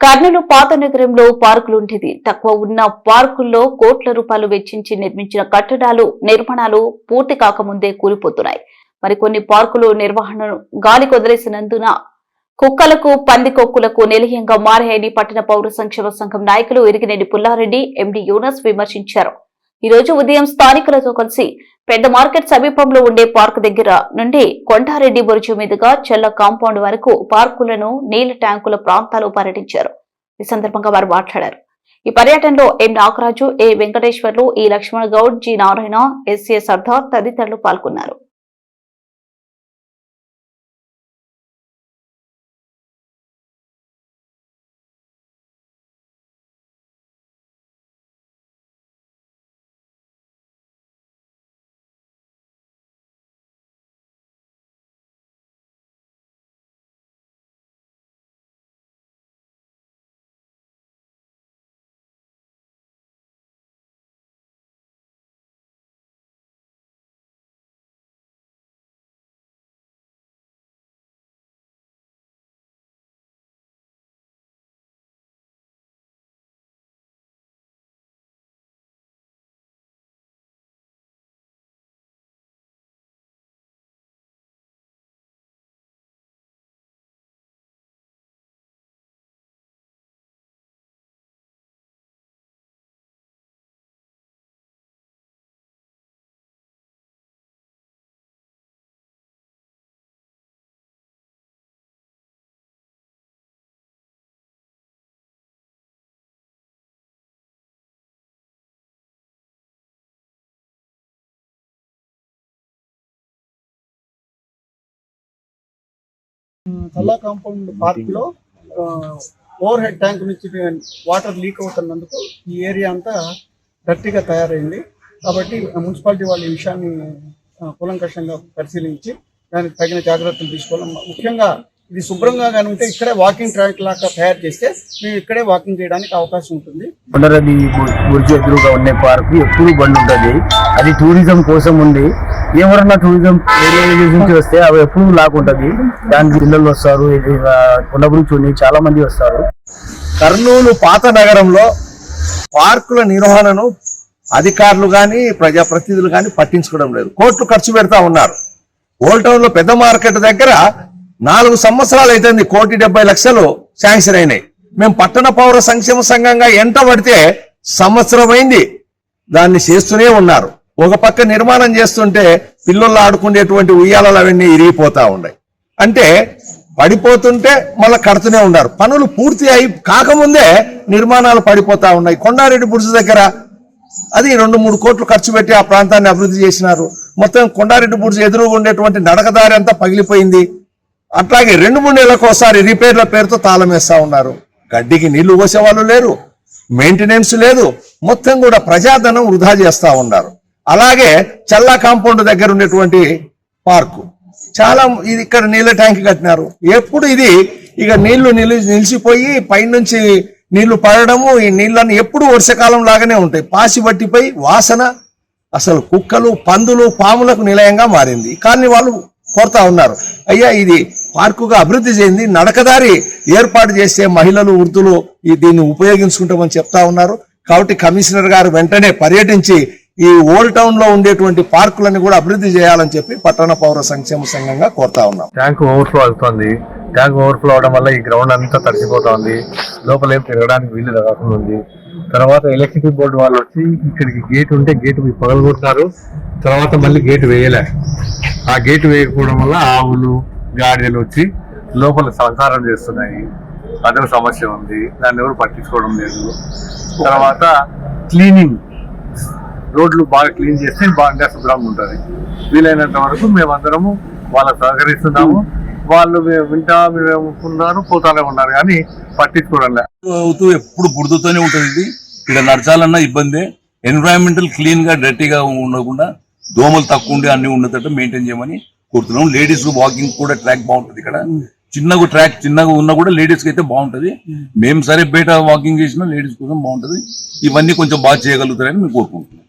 కర్నూలు పాత నగరంలో పార్కులుండేది తక్కువ ఉన్న పార్కుల్లో కోట్ల రూపాయలు వెచ్చించి నిర్మించిన కట్టడాలు నిర్మాణాలు పూర్తి కాకముందే కూలిపోతున్నాయి. మరికొన్ని పార్కులు నిర్వహణను గాలి కొదిలేసినందున కుక్కలకు పందికొక్కులకు నిలయంగా మారాయని పట్టణ పౌర సంక్షేమ సంఘం నాయకులు ఇరిగినేని పుల్లారెడ్డి ఎండి యూనస్ విమర్శించారు. ఈ రోజు ఉదయం స్థానికులతో కలిసి పెద్ద మార్కెట్ సమీపంలో ఉండే పార్క్ దగ్గర నుండి కొండారెడ్డి బురుజు మీదుగా చెల్ల కాంపౌండ్ వరకు పార్కులను నీళ్ళ ట్యాంకుల ప్రాంతాలు పర్యటించారు. ఈ సందర్భంగా వారు మాట్లాడారు. ఈ పర్యటనలో ఎం. Nagaraju A Venkateswarlu E Laxman Goud G. Narayana SA Sardar తదితరులు పాల్గొన్నారు. కల్లా కాంపౌండ్ పార్క్లో ఓవర్ హెడ్ ట్యాంక్ నుంచి వాటర్ లీక్ అవుతున్నందుకు ఈ ఏరియా అంతా డర్టీగా తయారైంది. కాబట్టి మున్సిపాలిటీ వాళ్ళ ఈ విషయాన్ని కూలంకషంగా పరిశీలించి దానికి తగిన జాగ్రత్తలు తీసుకోవాలి. ముఖ్యంగా ఇది శుభ్రంగా కానీ ఉంటే ఇక్కడే వాకింగ్ ట్రాక్ లాగా తయారు చేస్తే మేము ఇక్కడే వాకింగ్ చేయడానికి అవకాశం ఉంటుంది. కొండరది గురించి ఎదురుగా ఉండే పార్కు ఎప్పుడు బండి ఉంటుంది అది టూరిజం కోసం ఉంది. ఎవరన్నా టూరిజం ఏరియా నుంచి వస్తే అవి ఎప్పుడు లాగుంటుంది దాని పిల్లలు వస్తారు ఇది, ఆ, చాలా మంది వస్తారు. కర్నూలు పాత నగరంలో పార్కుల నిర్వహణను అధికారులు కానీ ప్రజాప్రతినిధులు కానీ పట్టించుకోవడం లేదు. కోట్లు ఖర్చు పెడతా ఉన్నారు. ఓల్డ్ టౌన్లో పెద్ద మార్కెట్ దగ్గర నాలుగు సంవత్సరాలు అయితే కోటి డెబ్బై లక్షలు శాంక్షన్ అయినాయి. మేము పట్టణ పౌర సంక్షేమ సంఘంగా ఎంత పడితే సంవత్సరమైంది దాన్ని చేస్తూనే ఉన్నారు. ఒక పక్క నిర్మాణం చేస్తుంటే పిల్లలు ఆడుకునేటువంటి ఉయ్యాలలు అవన్నీ ఇరిగిపోతా ఉన్నాయి. అంటే పడిపోతుంటే మళ్ళీ కడుతూనే ఉన్నారు. పనులు పూర్తి అయి కాకముందే నిర్మాణాలు పడిపోతా ఉన్నాయి. కొండారెడ్డి బుర్జు దగ్గర అది రెండు మూడు కోట్లు ఖర్చు పెట్టి ఆ ప్రాంతాన్ని అభివృద్ధి చేసినారు. మొత్తం కొండారెడ్డి బుర్జు ఎదురుగా ఉండేటువంటి నడకదారి అంతా పగిలిపోయింది. అట్లాగే రెండు మూడు నెలలకు ఒకసారి రిపేర్ల పేరుతో తాళం వేస్తా ఉన్నారు. గడ్డికి నీళ్ళు పోసే వాళ్ళు లేరు. మెయింటెనెన్స్ లేదు. మొత్తం కూడా ప్రజాధనం వృధా చేస్తూ ఉన్నారు. అలాగే చల్లా కాంపౌండ్ దగ్గర ఉన్నటువంటి పార్కు. చాలా ఇది ఇక్కడ నీళ్ళ ట్యాంక్ కట్టినారు. ఎప్పుడు ఇది ఇక నీళ్ళు నిలి నిలిచిపోయి పైనుంచి నీళ్ళు పడడము ఈ నీళ్ళని ఎప్పుడు వర్షకాలం లాగానే ఉంటాయి. పాసి బట్టిపై వాసన అసలు కుక్కలు పందులు పాములకు నిలయంగా మారింది. కానీ వాళ్ళు కోరుతా ఉన్నారు. అయ్యా ఇది పార్కుగా అభివృద్ధి చెంది నడకదారి ఏర్పాటు చేసే మహిళలు వృద్ధులు దీన్ని ఉపయోగించుకుంటామని చెప్తా ఉన్నారు. కాబట్టి కమిషనర్ గారు వెంటనే పర్యటించి ఈ ఓల్డ్ టౌన్లో ఉండేటువంటి పార్కులను కూడా అభివృద్ధి చేయాలని చెప్పి పట్టణ పౌర సంక్షేమ సంఘంగా కోరుతా ఉన్నాం. ట్యాంక్ ఓవర్ఫ్లో అవుతుంది. ట్యాంక్ ఓవర్ఫ్లో అవడం వల్ల ఈ గ్రౌండ్ అంతా తడిసిపోతుంది. లోపల ఏం తిరగడానికి వీలు రాకుండా ఉంది. తర్వాత ఎలక్ట్రిసిటీ బోర్డు వాళ్ళు వచ్చి ఇక్కడికి గేట్ ఉంటే గేట్ పగలగొట్టారు తర్వాత మళ్ళీ గేట్ వేయలే. ఆ గేట్ వేయకపోవడం వల్ల ఆవులు గాడిదలు వచ్చి లోపల సంసారం చేస్తున్నాయి. అదొక సమస్య ఉంది. దాన్ని ఎవరు పట్టించుకోవడం లేదు. తర్వాత క్లీనింగ్. రోడ్లు బాగా క్లీన్ చేస్తే బాగా శుభ్రంగా ఉంటుంది. వీలైనంత వరకు మేమందరము వాళ్ళకి సహకరిస్తున్నాము. వాళ్ళు వింటా మేము ఉన్నారు పోతానే ఉన్నారు కానీ పట్టించుకోవడం అవుతూ ఎప్పుడు బురదతోనే ఉంటుంది. ఇది ఇక్కడ నడచాలన్నా ఇబ్బందే. ఎన్విరాన్మెంటల్ క్లీన్గా డర్టీగా ఉండకుండా దోమలు తక్కువ ఉండి అన్ని ఉన్నట్టు మెయింటైన్ చేయమని కోరుతున్నాం లేడీస్ వాకింగ్ కూడా ట్రాక్ బాగుంటుంది ఇక్కడ. చిన్నగా ట్రాక్ చిన్నగా ఉన్నా కూడా లేడీస్కి అయితే బాగుంటది. మేము. సరే బయట వాకింగ్ చేసినా లేడీస్ కోసం బాగుంటది. ఇవన్నీ కొంచెం బాగా చేయగలుగుతారని మేము కోరుకుంటున్నాం.